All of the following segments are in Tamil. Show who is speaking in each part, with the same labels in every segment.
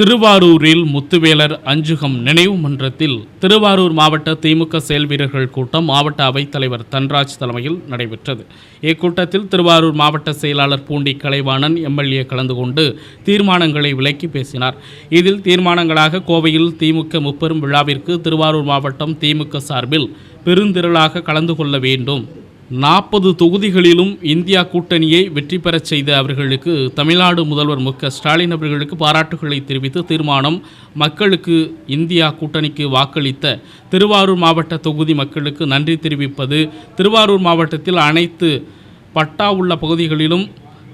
Speaker 1: திருவாரூரில் முத்துவேலர் அஞ்சுகம் நினைவு மன்றத்தில் திருவாரூர் மாவட்ட திமுக செயல் வீரர்கள் கூட்டம் மாவட்ட அவைத்தலைவர் தன்ராஜ் தலைமையில் நடைபெற்றது. இக்கூட்டத்தில் திருவாரூர் மாவட்ட செயலாளர் பூண்டி கலைவாணன் எம்எல்ஏ கலந்து கொண்டு தீர்மானங்களை விளக்கி பேசினார். இதில் தீர்மானங்களாக கோவையில் திமுக முப்பெரும் விழாவிற்கு திருவாரூர் மாவட்டம் திமுக சார்பில் பெருந்திரளாக கலந்து கொள்ள வேண்டும். நாற்பது தொகுதிகளிலும் இந்தியா கூட்டணியை வெற்றி பெறச் செய்த அவர்களுக்கு தமிழ்நாடு முதல்வர் மு ஸ்டாலின் அவர்களுக்கு பாராட்டுகளை தெரிவித்து தீர்மானம் மக்களுக்கு இந்தியா கூட்டணிக்கு வாக்களித்த திருவாரூர் மாவட்ட தொகுதி மக்களுக்கு நன்றி தெரிவிப்பது. திருவாரூர் மாவட்டத்தில் அனைத்து பட்டா உள்ள பகுதிகளிலும்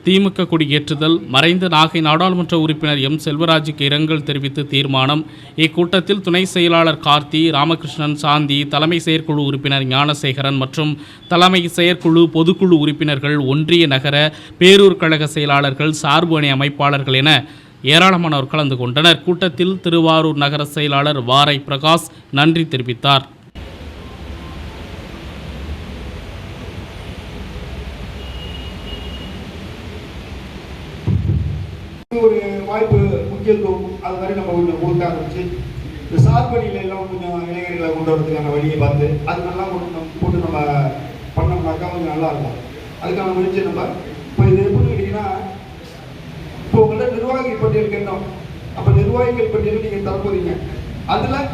Speaker 1: திமுக கொடி ஏற்றுதல் மறைந்த நாகை நாடாளுமன்ற உறுப்பினர் எம். செல்வராஜுக்கு இரங்கல் தெரிவித்து தீர்மானம். இக்கூட்டத்தில் துணை செயலாளர் கார்த்தி ராமகிருஷ்ணன் சாந்தி தலைமை செயற்குழு உறுப்பினர் ஞானசேகரன் மற்றும் தலைமை செயற்குழு பொதுக்குழு உறுப்பினர்கள் ஒன்றிய நகர பேரூர் கழக செயலாளர்கள் சார்பு அணி அமைப்பாளர்கள் என ஏராளமானோர் கலந்து கொண்டனர். கூட்டத்தில் திருவாரூர் நகர செயலாளர் வாரை பிரகாஷ் நன்றி தெரிவித்தார்.
Speaker 2: ஒரு வாய்ப்பு முக்கியத்துவம் அது மாதிரி நம்ம கொஞ்சம் கொடுக்க ஆரம்பிச்சு இந்த சார்பணியில எல்லாம் கொஞ்சம் இளைஞர்களை கொண்டு வரதுக்கான வழியை பார்த்து அது நல்லா கொண்டு நம்ம போட்டு நம்ம பண்ணோம்னாக்கா கொஞ்சம் நல்லா இருக்கும். அதுக்கான முயற்சி நம்ம இப்போ இது எப்படி கேட்டீங்கன்னா இப்போ உங்கள்ட்ட நிர்வாகி பட்டியல் கேட்டோம். அப்போ நிர்வாகிகள் பட்டியல் நீங்கள் தரப்போறீங்க. அதில்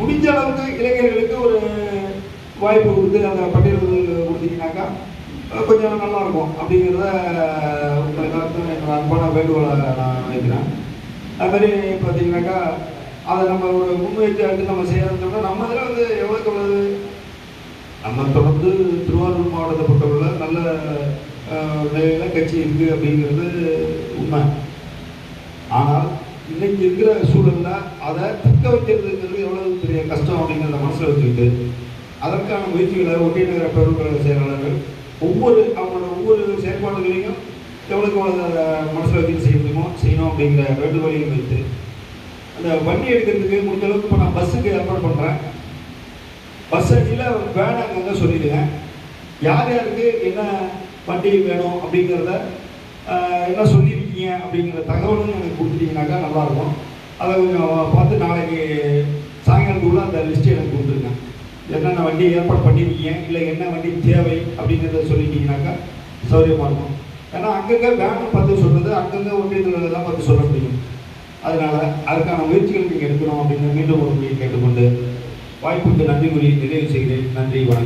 Speaker 2: முடிஞ்ச அளவுக்கு இளைஞர்களுக்கு ஒரு வாய்ப்பு கொடுத்து அந்த பட்டியல் கொடுத்தீங்கன்னாக்கா கொஞ்சம் நல்லா இருக்கும் அப்படிங்கிறத உங்களை ஒரு அன்பான வேண்டுகோளை நான் வைக்கிறேன் அதுமாரி பார்த்தீங்கன்னாக்கா அதை நம்ம ஒரு முன்வைத்து எடுத்து நம்ம செய்யறோம்னா நம்ம இதில் வந்து எவ்வளோக்கு எவ்வளவு? நம்ம தொடர்ந்து திருவாரூர் மாவட்டத்தை பொறுத்தவரை நல்ல நிலையில் நிலையில கட்சி இருக்குது அப்படிங்கிறது உண்மை. ஆனால் இன்னைக்கு இருக்கிற சூழலில் அதை தக்க வைக்கிறதுங்கிறது எவ்வளவு பெரிய கஷ்டம் அப்படிங்கிறத மனசில் வச்சுக்கிட்டு அதற்கான முயற்சிகளை ஒட்டிய நகர பெருங்கழக செயலாளர்கள் ஒவ்வொரு அவங்களோட ஒவ்வொரு செயற்பாடுகளையும் எவ்வளோக்கு எவ்வளோ மனசில் வச்சுட்டு செய்ய முடியுமோ செய்யணும் அப்படிங்கிற வேண்டுகோளையும் வைத்து அந்த வண்டி எடுக்கிறதுக்கு முடிஞ்ச அளவுக்கு இப்போ நான் பஸ்ஸுக்கு ஏற்பாடு பண்ணுறேன் பஸ் அடியில் வேணாங்க சொல்லிடுங்க. யார் யாருக்கு என்ன வண்டி வேணும் அப்படிங்கிறத என்ன சொல்லியிருக்கீங்க அப்படிங்கிற தகவலும் எனக்கு கொடுத்துட்டீங்கன்னாக்கா நல்லாயிருக்கும். அதை கொஞ்சம் பார்த்து நாளைக்கு சாயங்காலத்துக்குள்ள அந்த லிஸ்ட்டு எனக்கு கொடுத்துருங்க. என்னென்ன வண்டி ஏற்பாடு பண்ணியிருக்கீங்க இல்லை என்ன வண்டி தேவை அப்படிங்கிறத சொல்லிட்டீங்கன்னாக்கா சௌகரியமாக இருக்கும். ஏன்னா அங்கங்கே பேட்டர் பார்த்து சொல்கிறது அங்கங்கே ஒன்றியத்தில் தான் பார்த்து சொல்ல முடியும். அதனால் அதுக்கான முயற்சிகள் நீங்கள் எடுக்கணும் அப்படின்னு மீண்டும் ஒரு முறையை கேட்டுக்கொண்டு வாய்ப்புக்கு நன்றி கூறி நிறைவு செய்கிறேன். நன்றி வணக்கம்.